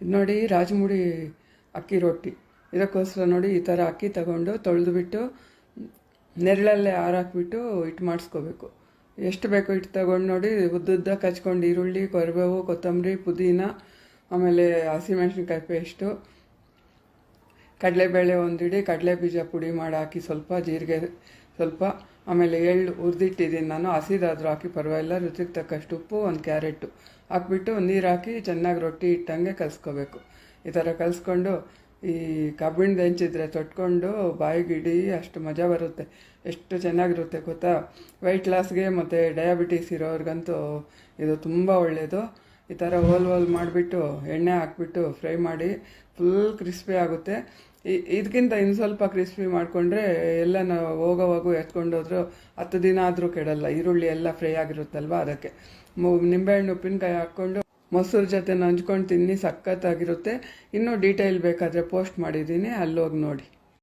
ಇದು ನೋಡಿ ರಾಜಮುಡಿ ಅಕ್ಕಿ ರೊಟ್ಟಿ. ಇದಕ್ಕೋಸ್ಕರ ನೋಡಿ ಈ ಥರ ಅಕ್ಕಿ ತಗೊಂಡು ತೊಳೆದುಬಿಟ್ಟು ನೆರಳಲ್ಲೇ ಹಾರಾಕ್ಬಿಟ್ಟು ಹಿಟ್ಟು ಮಾಡಿಸ್ಕೋಬೇಕು. ಎಷ್ಟು ಬೇಕೋ ಹಿಟ್ಟು ತಗೊಂಡು ನೋಡಿ ಉದ್ದುದ್ದ ಕಚ್ಕೊಂಡು ಈರುಳ್ಳಿ, ಕೊರಬೇವು, ಕೊತ್ತಂಬರಿ, ಪುದೀನ, ಆಮೇಲೆ ಹಸಿಮೆಣ್ಸಿನ್ಕಾಯಿ ಪೇಸ್ಟು ಕಡಲೆಬೇಳೆ ಒಂದು ಇಡಿ ಕಡಲೆ ಬೀಜ ಪುಡಿ ಮಾಡಿ ಹಾಕಿ ಸ್ವಲ್ಪ ಜೀರಿಗೆ, ಸ್ವಲ್ಪ ಆಮೇಲೆ ಎಳ್ಳು ಹುರಿದಿಟ್ಟಿದ್ದೀನಿ ನಾನು, ಹಸಿದಾದರೂ ಹಾಕಿ ಪರವಾಗಿಲ್ಲ, ರುಚಿಗೆ ತಕ್ಕಷ್ಟು ಉಪ್ಪು, ಒಂದು ಕ್ಯಾರೆಟು ಹಾಕ್ಬಿಟ್ಟು ನೀರು ಹಾಕಿ ಚೆನ್ನಾಗಿ ರೊಟ್ಟಿ ಇಟ್ಟಂಗೆ ಕಲಿಸ್ಕೋಬೇಕು. ಈ ಥರ ಕಲಿಸ್ಕೊಂಡು ಈ ಕಬ್ಬಿಣದ ಹೆಂಚಿದ್ರೆ ತೊಟ್ಕೊಂಡು ಬಾಯಿಗಿಡಿ ಅಷ್ಟು ಮಜಾ ಬರುತ್ತೆ. ಎಷ್ಟು ಚೆನ್ನಾಗಿರುತ್ತೆ ಗೊತ್ತಾ? ವೆಯ್ಟ್ ಲಾಸ್ಗೆ ಮತ್ತು ಡಯಾಬಿಟೀಸ್ ಇರೋರಿಗಂತೂ ಇದು ತುಂಬ ಒಳ್ಳೆಯದು ಈ ಥರ ಹೋಲ್ ಹೋಲ್ ಮಾಡಿಬಿಟ್ಟು, ಎಣ್ಣೆ ಹಾಕ್ಬಿಟ್ಟು ಫ್ರೈ ಮಾಡಿ ಫುಲ್ ಕ್ರಿಸ್ಪಿ ಆಗುತ್ತೆ. ಇದಕ್ಕಿಂತ ಇನ್ನು ಸ್ವಲ್ಪ ಕ್ರಿಸ್ಪಿ ಮಾಡಿಕೊಂಡ್ರೆ ಎಲ್ಲ ನಾವು ಹೋಗೋವಾಗೂ ಎತ್ಕೊಂಡೋದ್ರು ಹತ್ತು ದಿನ ಆದರೂ ಕೆಡಲ್ಲ. ಈರುಳ್ಳಿ ಎಲ್ಲ ಫ್ರೈ ಆಗಿರುತ್ತಲ್ವ ಅದಕ್ಕೆ. ನಿಂಬೆಹಣ್ಣು ಉಪ್ಪಿನಕಾಯಿ ಹಾಕ್ಕೊಂಡು ಮೊಸರು ಜೊತೆ ನಂಚ್ಕೊಂಡು ತಿನ್ನಿ, ಸಖತ್ತಾಗಿರುತ್ತೆ. ಇನ್ನೂ ಡೀಟೇಲ್ ಬೇಕಾದರೆ ಪೋಸ್ಟ್ ಮಾಡಿದ್ದೀನಿ, ಅಲ್ಲೋಗಿ ನೋಡಿ.